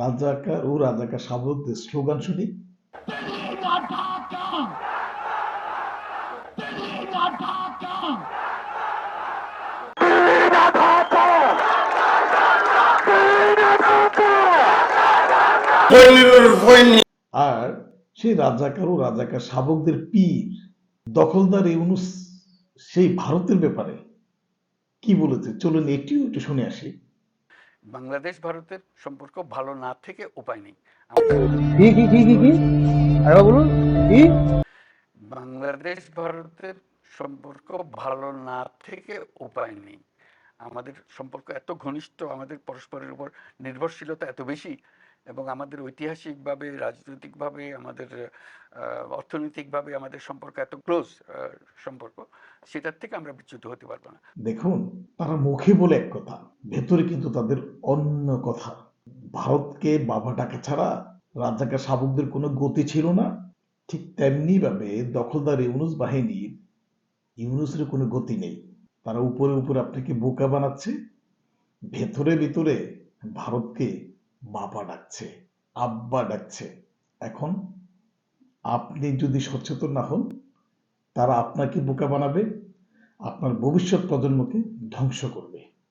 রাজাকার ও রাজাকার শাবকদের স্লোগান শুনি। আর সেই রাজাকার ও রাজাকার শাবকদের পীর দখলদার ইউনুস, সেই ভারতের ব্যাপারে কি বলেছে? চলুন এটিও একটু শুনে আসি। বাংলাদেশ ভারতের সম্পর্ক ভালো না থেকে উপায় নেই। বাংলাদেশ ভারতের সম্পর্ক ভালো না থেকে উপায় নেই। আমাদের সম্পর্ক এত ঘনিষ্ঠ, আমাদের পরস্পরের উপর নির্ভরশীলতা এত বেশি এবং আমাদের ঐতিহাসিকভাবে, রাজনৈতিকভাবে, আমাদের অর্থনৈতিকভাবে আমাদের সম্পর্ক এত ক্লোজ সম্পর্ক, সেটার থেকে আমরা বিচ্যুত হতে পারব না। দেখুন, তারা মুখে বলে এক কথা, ভেতরে কিন্তু তাদের অন্য কথা। ভারতকে বাবা ডাকা ছাড়া রাজাকে শাবকদের কোনো গতি ছিল না। ঠিক তেমনি ভাবে দখলদার ইউনুস বাহিনীর ইউনুসের কোনো গতি নেই। তারা উপরে উপরে আপনাকে বোকা বানাচ্ছে, ভেতরে ভিতরে ভারতকে বাবা ডাকছে, আব্বা ডাকছে। এখন আপনি যদি সচেতন না হন, তারা আপনাকে বোকা বানাবে, আপনার ভবিষ্যৎ প্রজন্মকে ধ্বংস করবে।